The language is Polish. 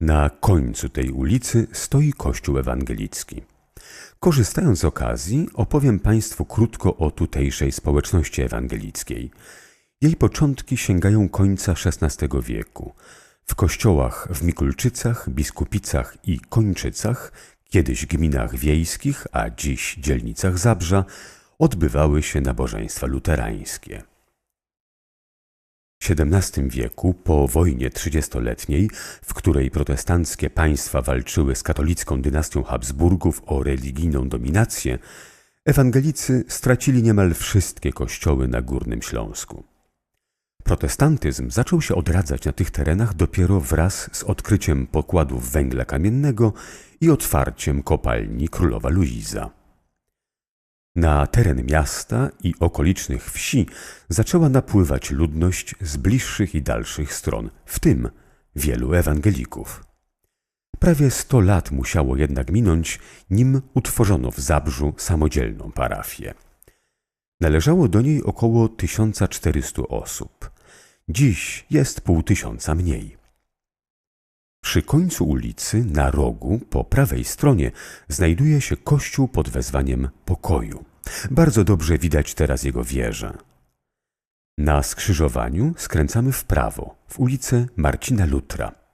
Na końcu tej ulicy stoi kościół ewangelicki. Korzystając z okazji, opowiem Państwu krótko o tutejszej społeczności ewangelickiej. Jej początki sięgają końca XVI wieku. W kościołach w Mikulczycach, Biskupicach i Kończycach, kiedyś gminach wiejskich, a dziś dzielnicach Zabrza, odbywały się nabożeństwa luterańskie. W XVII wieku, po wojnie trzydziestoletniej, w której protestanckie państwa walczyły z katolicką dynastią Habsburgów o religijną dominację, ewangelicy stracili niemal wszystkie kościoły na Górnym Śląsku. Protestantyzm zaczął się odradzać na tych terenach dopiero wraz z odkryciem pokładów węgla kamiennego i otwarciem kopalni Królowa Luiza. Na teren miasta i okolicznych wsi zaczęła napływać ludność z bliższych i dalszych stron, w tym wielu ewangelików. Prawie sto lat musiało jednak minąć, nim utworzono w Zabrzu samodzielną parafię. Należało do niej około 1400 osób. Dziś jest pół tysiąca mniej. Przy końcu ulicy, na rogu, po prawej stronie, znajduje się kościół pod wezwaniem pokoju. Bardzo dobrze widać teraz jego wieżę. Na skrzyżowaniu skręcamy w prawo, w ulicę Marcina Lutra.